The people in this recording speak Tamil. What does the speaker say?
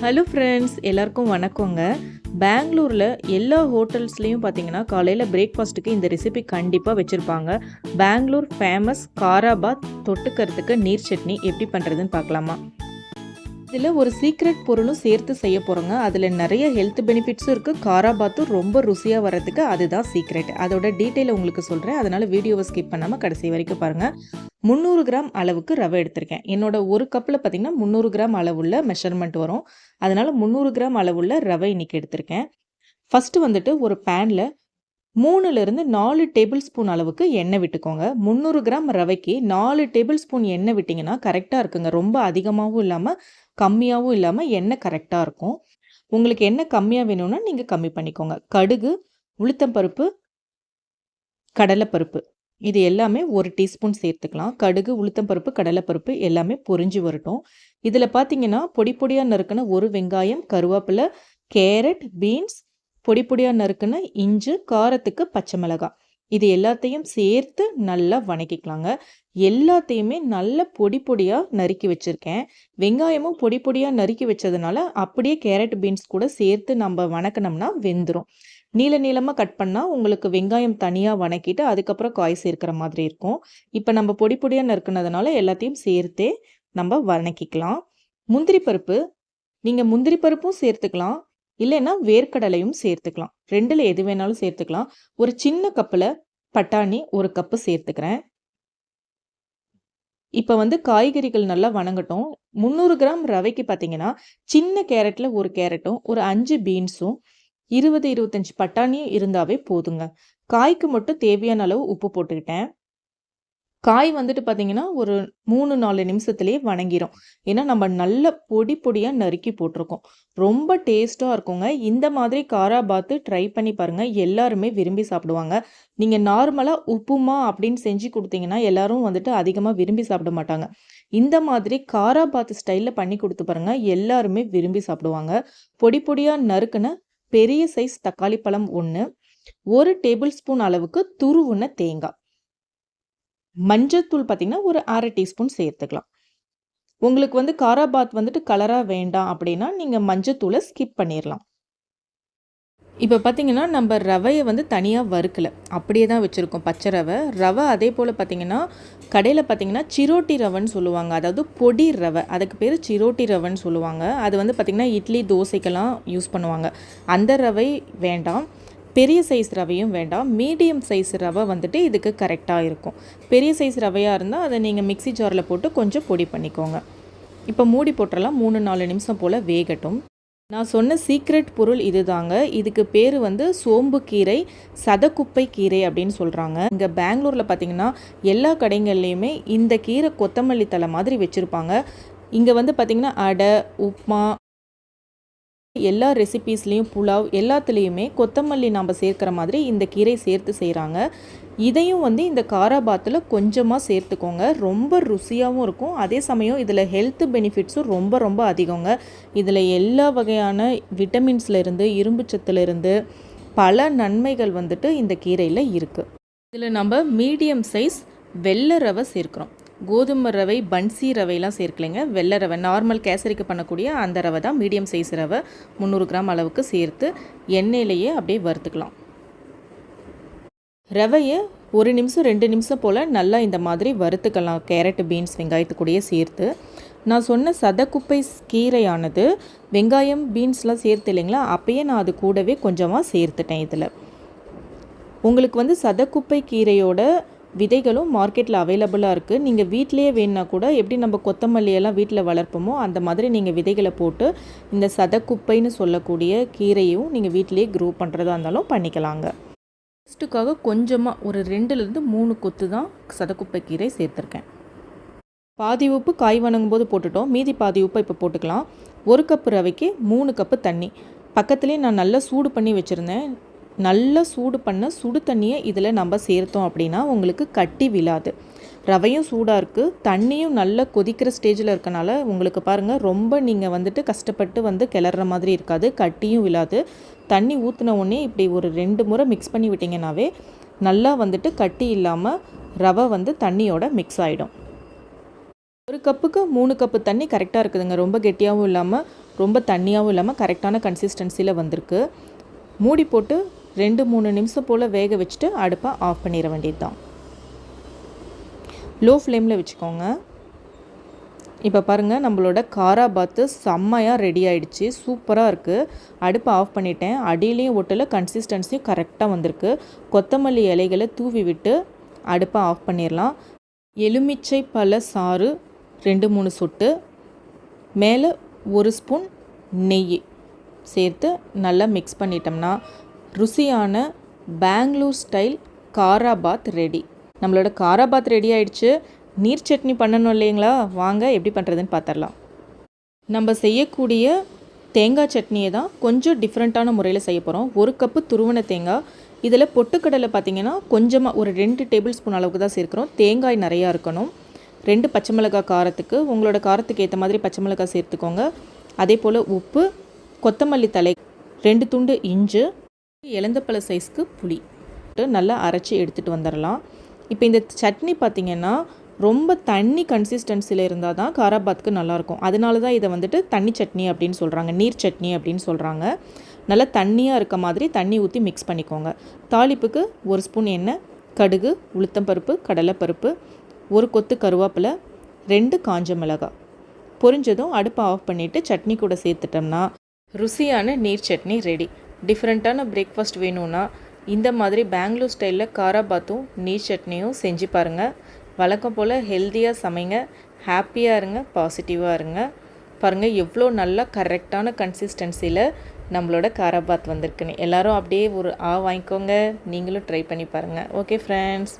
ஹலோ ஃப்ரெண்ட்ஸ் எல்லாருக்கும் வணக்கங்க. பெங்களூரில் எல்லா ஹோட்டல்ஸ்லேயும் பார்த்தீங்கன்னா காலையில் பிரேக்ஃபாஸ்ட்டுக்கு இந்த ரெசிபி கண்டிப்பாக வச்சுருப்பாங்க. பெங்களூர் ஃபேமஸ் காராபாத் தொட்டுக்கிறதுக்கு நீர் சட்னி எப்படி பண்ணுறதுன்னு பார்க்கலாமா இதில் ஒரு சீக்ரெட் பொருளும் சேர்த்து செய்ய போகிறோங்க அதில் நிறைய ஹெல்த் பெனிஃபிட்ஸும் இருக்குது காராபாத்தும் ரொம்ப ருசியாக வரதுக்கு அதுதான் சீக்ரெட் அதோட டீட்டெயில் உங்களுக்கு சொல்கிறேன் அதனால் வீடியோவை ஸ்கிப் பண்ணாமல் கடைசி வரைக்கும் பாருங்கள் முந்நூறு கிராம் அளவுக்கு ரவை எடுத்திருக்கேன். என்னோட ஒரு கப்பில் பார்த்திங்கன்னா முந்நூறு கிராம் அளவுள்ள மெஷர்மெண்ட் வரும். அதனால் முந்நூறு கிராம் அளவுள்ள ரவை இன்றைக்கி எடுத்திருக்கேன். ஃபஸ்ட்டு வந்துட்டு ஒரு பேனில் மூணுலேருந்து நாலு டேபிள் ஸ்பூன் அளவுக்கு எண்ணெய் விட்டுக்கோங்க. முந்நூறு கிராம் ரவைக்கு நாலு டேபிள் ஸ்பூன் எண்ணெய் விட்டிங்கன்னா கரெக்டாக இருக்குங்க. ரொம்ப அதிகமாகவும் இல்லாமல் கம்மியாகவும் இல்லாமல் எண்ணெய் கரெக்டாக இருக்கும். உங்களுக்கு எண்ணெய் கம்மியாக வேணும்னா நீங்கள் கம்மி பண்ணிக்கோங்க. கடுகு உளுத்தம்பருப்பு கடலைப்பருப்பு. இது எல்லாமே ஒரு டீஸ்பூன் சேர்த்துக்கலாம். கடுகு உளுத்தம்பருப்பு கடலைப்பருப்பு எல்லாமே பொரிஞ்சு வரட்டும். இதில் பார்த்தீங்கன்னா பொடி பொடியாக நறுக்கின ஒரு வெங்காயம் கருவேப்பிலை கேரட் பீன்ஸ் பொடி பொடியாக நறுக்கின இஞ்சு காரத்துக்கு பச்சை மிளகாய். இது எல்லாத்தையும் சேர்த்து நல்லா வணக்கிக்கலாங்க. எல்லாத்தையுமே நல்ல பொடி பொடியாக நறுக்கி வச்சுருக்கேன். வெங்காயமும் பொடி பொடியாக நறுக்கி வச்சதுனால அப்படியே கேரட் பீன்ஸ் கூட சேர்த்து நம்ம வணக்கினோம்னா வெந்துடும் நீள நீளமாக கட் பண்ணால் உங்களுக்கு வெங்காயம் தனியாக வணக்கிட்டு அதுக்கப்புறம் காய் சேர்க்குற மாதிரி இருக்கும். இப்போ நம்ம பொடி பொடியாக நறுக்கினதுனால எல்லாத்தையும் சேர்த்தே நம்ம வணக்கிக்கலாம். முந்திரி பருப்பு நீங்கள் முந்திரி பருப்பும் சேர்த்துக்கலாம். இல்லைன்னா வேர்க்கடலையும் சேர்த்துக்கலாம். ரெண்டில் எது வேணாலும் சேர்த்துக்கலாம். ஒரு சின்ன கப்பில் பட்டாணி ஒரு கப்பு சேர்த்துக்கிறேன். இப்போ வந்து காய்கறிகள் நல்லா வணங்கட்டும். முந்நூறு கிராம் ரவைக்கு பார்த்தீங்கன்னா சின்ன கேரட்டில் ஒரு கேரட்டும் ஒரு அஞ்சு பீன்ஸும் இருபது இருபத்தஞ்சி பட்டாணியும் இருந்தாவே போதுங்க. காய்க்கு மட்டும் தேவையான அளவு உப்பு போட்டுக்கிட்டேன். காய் வந்துட்டு பார்த்தீங்கன்னா ஒரு மூணு நாலு நிமிஷத்துலேயே வணங்கிரும். ஏன்னா நம்ம நல்ல பொடி பொடியாக நறுக்கி போட்டிருக்கோம். ரொம்ப டேஸ்ட்டாக இருக்குங்க. இந்த மாதிரி காரா பாத்து ட்ரை பண்ணி பாருங்கள் எல்லாருமே விரும்பி சாப்பிடுவாங்க. நீங்கள் நார்மலாக உப்புமா அப்படின்னு செஞ்சு கொடுத்தீங்கன்னா எல்லாரும் வந்துட்டு அதிகமாக விரும்பி சாப்பிட மாட்டாங்க. இந்த மாதிரி காரா பாத்து ஸ்டைலில் பண்ணி கொடுத்து பாருங்கள் எல்லாருமே விரும்பி சாப்பிடுவாங்க. பொடி பொடியாக நறுக்குன பெரிய சைஸ் தக்காளி பழம் ஒன்று ஒரு டேபிள் ஸ்பூன் அளவுக்கு துருவுன தேங்காய். மஞ்சத்தூள் பார்த்திங்கன்னா ஒரு அரை டீஸ்பூன் சேர்த்துக்கலாம். உங்களுக்கு வந்து காராபாத் வந்துட்டு கலராக வேண்டாம் அப்படின்னா நீங்கள் மஞ்சத்தூளை ஸ்கிப் பண்ணிடலாம் இப்போ பார்த்தீங்கன்னா நம்ம ரவையை வந்து தனியாக வறுக்கலை. அப்படியே தான் வச்சுருக்கோம் பச்சை ரவை. ரவை அதே போல் பார்த்திங்கன்னா கடையில் பார்த்திங்கன்னா சிரோட்டி ரவைன்னு சொல்லுவாங்க. அதாவது பொடி ரவை. அதுக்கு பேர் சிரோட்டி ரவைன்னு சொல்லுவாங்க. அது வந்து பார்த்திங்கன்னா இட்லி தோசைக்கெல்லாம் யூஸ் பண்ணுவாங்க. அந்த ரவை வேண்டாம். பெரிய சைஸ் ரவையும் வேண்டாம். மீடியம் சைஸ் ரவை வந்துட்டு இதுக்கு கரெக்டாக இருக்கும். பெரிய சைஸ் ரவையாக இருந்தால் அதை நீங்கள் மிக்சி ஜாரில் போட்டு கொஞ்சம் பொடி பண்ணிக்கோங்க. இப்போ மூடி போட்டுடலாம் மூணு நாலு நிமிஷம் போல் வேகட்டும். நான் சொன்ன சீக்ரெட் பொருள் இது தாங்க இதுக்கு பேர் வந்து சோம்பு கீரை சதக்குப்பை கீரை அப்படின்னு சொல்கிறாங்க இங்கே பெங்களூரில் பார்த்தீங்கன்னா எல்லா கடைகள்லேயுமே இந்த கீரை கொத்தமல்லி தலை மாதிரி வச்சுருப்பாங்க. இங்கே வந்து பார்த்திங்கன்னா அடை உப்மா எல்லா ரெசிபீஸ்லேயும் புலாவ் எல்லாத்துலேயுமே கொத்தமல்லி நாம் சேர்க்குற மாதிரி இந்த கீரை சேர்த்து செய்கிறாங்க இதையும் வந்து இந்த காராபாத்தில் கொஞ்சமாக சேர்த்துக்கோங்க. ரொம்ப ருசியாகவும் இருக்கும். அதே சமயம் இதில் ஹெல்த் பெனிஃபிட்ஸும் ரொம்ப ரொம்ப அதிகங்க. இதில் எல்லா வகையான விட்டமின்ஸ்லேருந்து இரும்புச்சத்துலேருந்து பல நன்மைகள் வந்துட்டு இந்த கீரையில் இருக்குது இதில் நம்ம மீடியம் சைஸ் வெள்ளை ரவை சேர்க்குறோம். கோதுமை ரவை பன்சி ரவையெல்லாம் சேர்க்கலைங்க. வெள்ளை ரவை நார்மல் கேசரிக்கு பண்ணக்கூடிய அந்த ரவை தான் மீடியம் சைஸ் ரவை. முந்நூறு கிராம் அளவுக்கு சேர்த்து எண்ணெயிலேயே அப்படியே வறுத்துக்கலாம். ரவையை ஒரு நிமிஷம் ரெண்டு நிமிஷம் போல் நல்லா இந்த மாதிரி வறுத்துக்கலாம். கேரட் பீன்ஸ் வெங்காயத்து கூடயே சேர்த்து. நான் சொன்ன சதக்குப்பை கீரையானது வெங்காயம் பீன்ஸ்லாம் சேர்த்து இல்லைங்களா? அப்போயே நான் அது கூடவே கொஞ்சமாக சேர்த்துட்டேன் இதில். உங்களுக்கு வந்து சதக்குப்பை கீரையோட விதைகளும் மார்க்கெட்டில் அவைலபிளாக இருக்குது நீங்கள் வீட்டிலேயே வேணுன்னா கூட எப்படி நம்ம கொத்தமல்லியெல்லாம் வீட்டில் வளர்ப்போமோ அந்த மாதிரி நீங்கள் விதைகளை போட்டு இந்த சதக்குப்பைன்னு சொல்லக்கூடிய கீரையும் நீங்கள் வீட்டிலேயே க்ரோ பண்ணுறதா இருந்தாலும் பண்ணிக்கலாங்க. டேஸ்ட்டுக்காக கொஞ்சமாக ஒரு ரெண்டுலேருந்து மூணு கொத்து தான் சதக்குப்பை கீரை சேர்த்துருக்கேன். பாதி உப்பு காய் வணங்கும் போது போட்டுட்டோம். மீதி பாதி உப்பை இப்போ போட்டுக்கலாம். ஒரு கப்பு ரவைக்கு மூணு கப்பு தண்ணி. பக்கத்துலேயே நான் நல்லா சூடு பண்ணி வச்சுருந்தேன். நல்லா சூடு பண்ண சுடு தண்ணியை இதில் நம்ம சேர்த்தோம் அப்படின்னா உங்களுக்கு கட்டி விழாது. ரவையும் சூடாக இருக்குது தண்ணியும் நல்லா கொதிக்கிற ஸ்டேஜில் இருக்கனால உங்களுக்கு பாருங்கள் ரொம்ப நீங்கள் வந்துட்டு கஷ்டப்பட்டு வந்து கிளற மாதிரி இருக்காது. கட்டியும் விழாது. தண்ணி ஊற்றின உடனே இப்படி ஒரு ரெண்டு முறை மிக்ஸ் பண்ணி விட்டிங்கனாவே நல்லா வந்துட்டு கட்டி இல்லாமல் ரவை வந்து தண்ணியோட மிக்ஸ் ஆகிடும் ஒரு கப்புக்கு மூணு கப்பு தண்ணி கரெக்டாக இருக்குதுங்க. ரொம்ப கெட்டியாகவும் இல்லாமல் ரொம்ப தண்ணியாகவும் இல்லாமல் கரெக்டான கன்சிஸ்டன்சியில் வந்திருக்கு. மூடி போட்டு ரெண்டு மூணு நிமிஷம் போல் வேக வச்சுட்டு அடுப்பை ஆஃப் பண்ணிட வேண்டியது தான் லோ ஃப்ளேமில் வச்சுக்கோங்க. இப்போ பாருங்கள் நம்மளோட காரா பாத்து செம்மையாக ரெடி ஆகிடுச்சு சூப்பராக இருக்குது அடுப்பை ஆஃப் பண்ணிட்டேன். அடியிலையும் ஒட்டில் கன்சிஸ்டன்சியும் கரெக்டாக வந்திருக்கு. கொத்தமல்லி இலைகளை தூவி விட்டு அடுப்பை ஆஃப் பண்ணிடலாம். எலுமிச்சை பழ சாறு ரெண்டு மூணு சொட்டு. மேலே ஒரு ஸ்பூன் நெய் சேர்த்து நல்லா மிக்ஸ் பண்ணிட்டோம்னா ருசியான பேங்களூர் ஸ்டைல் காராபாத் ரெடி. நம்மளோட காராபாத் ரெடி ஆயிடுச்சு. நீர் சட்னி பண்ணணும் இல்லைங்களா? வாங்க எப்படி பண்ணுறதுன்னு பார்த்துடலாம் நம்ம செய்யக்கூடிய தேங்காய் சட்னியை தான் கொஞ்சம் டிஃப்ரெண்ட்டான முறையில் செய்ய போகிறோம் ஒரு கப்பு துருவன தேங்காய். இதில் பொட்டுக்கடலை பார்த்திங்கன்னா கொஞ்சமாக ஒரு ரெண்டு டேபிள் ஸ்பூன் அளவுக்கு தான் சேர்க்குறோம். தேங்காய் நிறையா இருக்கணும். ரெண்டு பச்சை மிளகாய் காரத்துக்கு உங்களோட காரத்துக்கு ஏற்ற மாதிரி பச்சை மிளகாய் சேர்த்துக்கோங்க. அதே போல் உப்பு கொத்தமல்லி தலை ரெண்டு துண்டு இஞ்சு எலந்தப்பழ சைஸ்க்கு புளி. நல்லா அரைச்சி எடுத்துகிட்டு வந்துடலாம் இப்போ இந்த சட்னி பார்த்திங்கன்னா ரொம்ப தண்ணி கன்சிஸ்டன்சியில் இருந்தால் தான் காராபாத்துக்கு நல்லாயிருக்கும் அதனால தான் இதை வந்துட்டு தண்ணி சட்னி அப்படின்னு சொல்கிறாங்க நீர் சட்னி அப்படின்னு சொல்கிறாங்க நல்லா தண்ணியாக இருக்க மாதிரி தண்ணி ஊற்றி மிக்ஸ் பண்ணிக்கோங்க. தாளிப்புக்கு ஒரு ஸ்பூன் எண்ணெய் கடுகு உளுத்தம்பருப்பு கடலைப்பருப்பு ஒரு கொத்து கருவேப்பிலை ரெண்டு காஞ்ச மிளகாய் பொரிஞ்சதும் அடுப்பை ஆஃப் பண்ணிவிட்டு சட்னி கூட சேர்த்துட்டோம்னா ருசியான நீர் சட்னி ரெடி டிஃப்ரெண்ட்டான பிரேக்ஃபாஸ்ட் வேணும்னா இந்த மாதிரி பெங்களூர் ஸ்டைலில் காராபாத்தும் நீர் சட்னியும் செஞ்சு பாருங்கள் வழக்கம் போல் ஹெல்த்தியாக சமைங்க ஹாப்பியாக இருங்க பாசிட்டிவாக இருங்க. பாருங்கள் எவ்வளோ நல்லா கரெக்டான கன்சிஸ்டன்சியில் நம்மளோட காராபாத் வந்திருக்குன்னு. எல்லோரும் அப்படியே ஒரு ஆ வாங்கிக்கோங்க. நீங்களும் ட்ரை பண்ணி பாருங்கள் ஓகே ஃப்ரெண்ட்ஸ்